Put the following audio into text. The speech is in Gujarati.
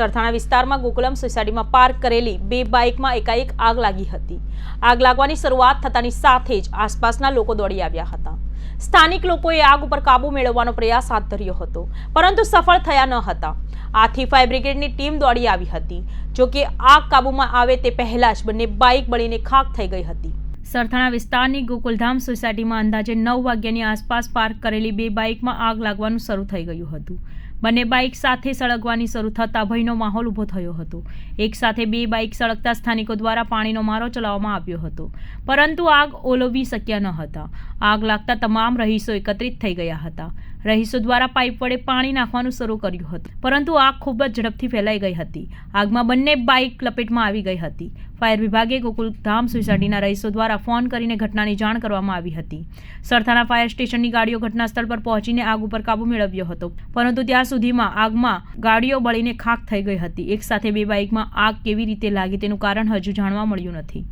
સરથાણા વિસ્તારમાં ગોકુલમ સોસાયટીમાં પાર્ક કરેલી બે બાઇકમાં એકાએક આગ લાગી હતી. આગ લાગવાની શરૂઆત થતાની સાથે જ આસપાસના લોકો દોડી આવ્યા હતા. સ્થાનિક લોકોએ આગ ઉપર કાબુ મેળવવાનો પ્રયાસ હાથ ધર્યો હતો, પરંતુ સફળ થયા ન હતા. આથી ફાયર બ્રિગેડની ટીમ દોડી આવી હતી. જો કે આગ કાબૂમાં આવે તે પહેલા જ બંને બાઇક બળીને ખાખ થઈ ગઈ હતી. સરથાણા વિસ્તારની ગોકુલધામ સોસાયટીમાં અંદાજે નવ વાગ્યાની આસપાસ પાર્ક કરેલી બે બાઇકમાં આગ લાગવાનું શરૂ થઈ ગયું હતું. બંને બાઇક સાથે સળગવાની શરૂ થતાં ભયનો માહોલ ઊભો થયો હતો. એક સાથે બે બાઇક સળગતા સ્થાનિકો દ્વારા પાણીનો મારો ચલાવવામાં આવ્યો હતો. પરંતુ આગ ઓલવી શક્યા ન હતા. આગ લાગતા તમામ રહીશો એકત્રિત થઈ ગયા હતા. રહીશો દ્વારા પાઇપ વડે પાણી નાખવાનું શરૂ કર્યું હતું. પરંતુ આગ ખૂબ જ ઝડપથી ફેલાઈ ગઈ હતી. આગમાં બંને બાઇક લપેટમાં આવી ગઈ હતી. ફાયર વિભાગે ગોકુલધામ સોસાયટીના રહીશો દ્વારા ફોન કરીને ઘટનાની જાણ કરવામાં આવી હતી. સરથાના ફાયર સ્ટેશનની ગાડીઓ ઘટના સ્થળ પર પહોંચીને આગ ઉપર કાબુ મેળવ્યો હતો. પરંતુ ત્યાં સુધીમાં આગમાં ગાડીઓ બળીને ખાખ થઈ ગઈ હતી. એક સાથે બે બાઇકમાં આગ કેવી રીતે લાગી તેનું કારણ હજુ જાણવા મળ્યું નથી.